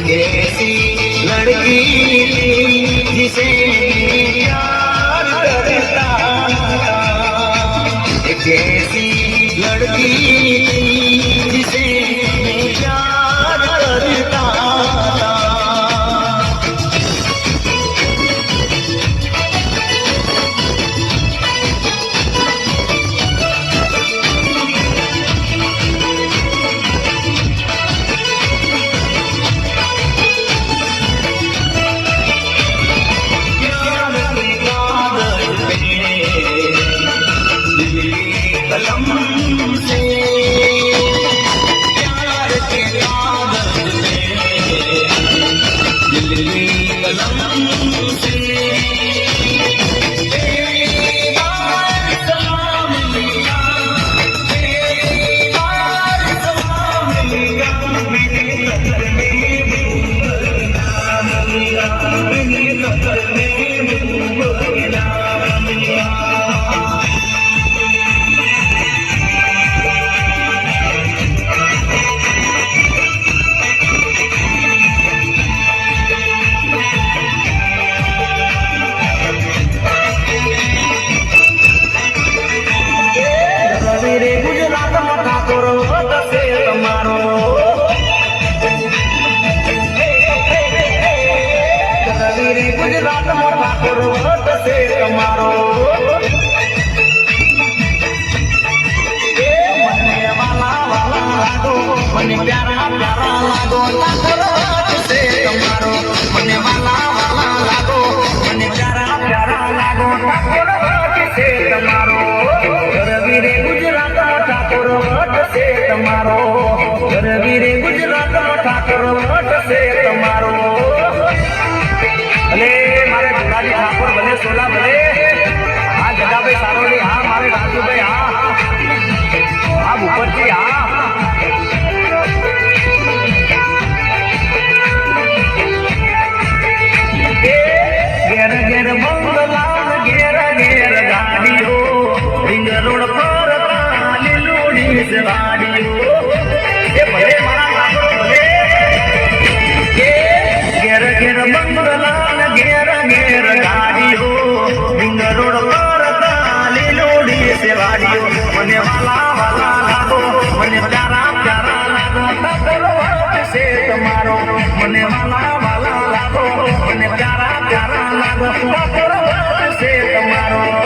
एक ऐसी लड़की थी जिसे प्यार करता था एक ऐसी लड़की Kalam. ગુજરાતમાં ઠાકોર વટશે તમારો એ મને વાલા વાલા લાગો મને છે તમારો રવિરે ગુજરાતમાં ઠાકોર વટશે તમારો ભલે મારે ગંગાજી ઠાકોર ભલે સોલા ભલે હા જગાભાઈ સારોલી, હા, મારે રાજુભાઈ, હા હા ભૂપતજી, હા. ઘેર ઘેર બંગલા ઘેર ઘેર રોડ પર તાલી લોડી વાડીઓ મને વાલા વાલા લાગો મને પ્યારા પ્યારા લાગો તરવર છે તમારો.